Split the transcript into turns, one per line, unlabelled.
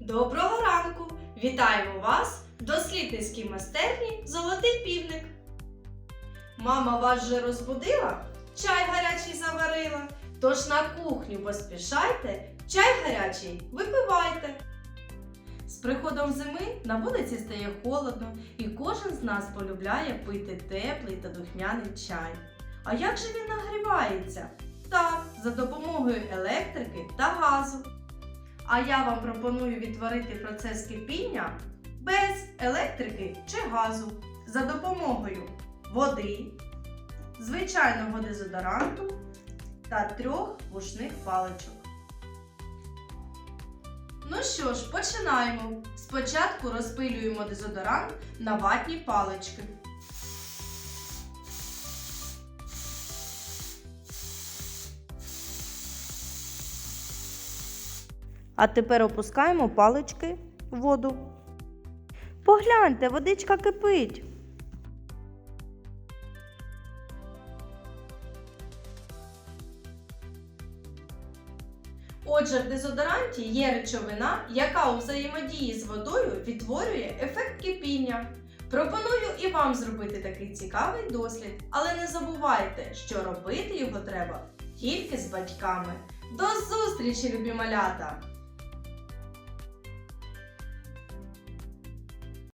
Доброго ранку! Вітаємо вас в дослідницькій майстерні Золотий півник. Мама вас вже розбудила, чай гарячий заварила. Тож на кухню поспішайте, чай гарячий випивайте. З приходом зими на вулиці стає холодно, і кожен з нас полюбляє пити теплий та духмяний чай. А як же він нагрівається? Так, за допомогою електрики та газу. А я вам пропоную відтворити процес кипіння без електрики чи газу за допомогою води, звичайного дезодоранту та трьох вушних паличок. Ну що ж, починаємо. Спочатку розпилюємо дезодорант на ватні палички. А тепер опускаємо палички в воду. Погляньте, водичка кипить. Отже, в дезодоранті є речовина, яка у взаємодії з водою відтворює ефект кипіння. Пропоную і вам зробити такий цікавий дослід, але не забувайте, що робити його треба тільки з батьками. До зустрічі, любі малята!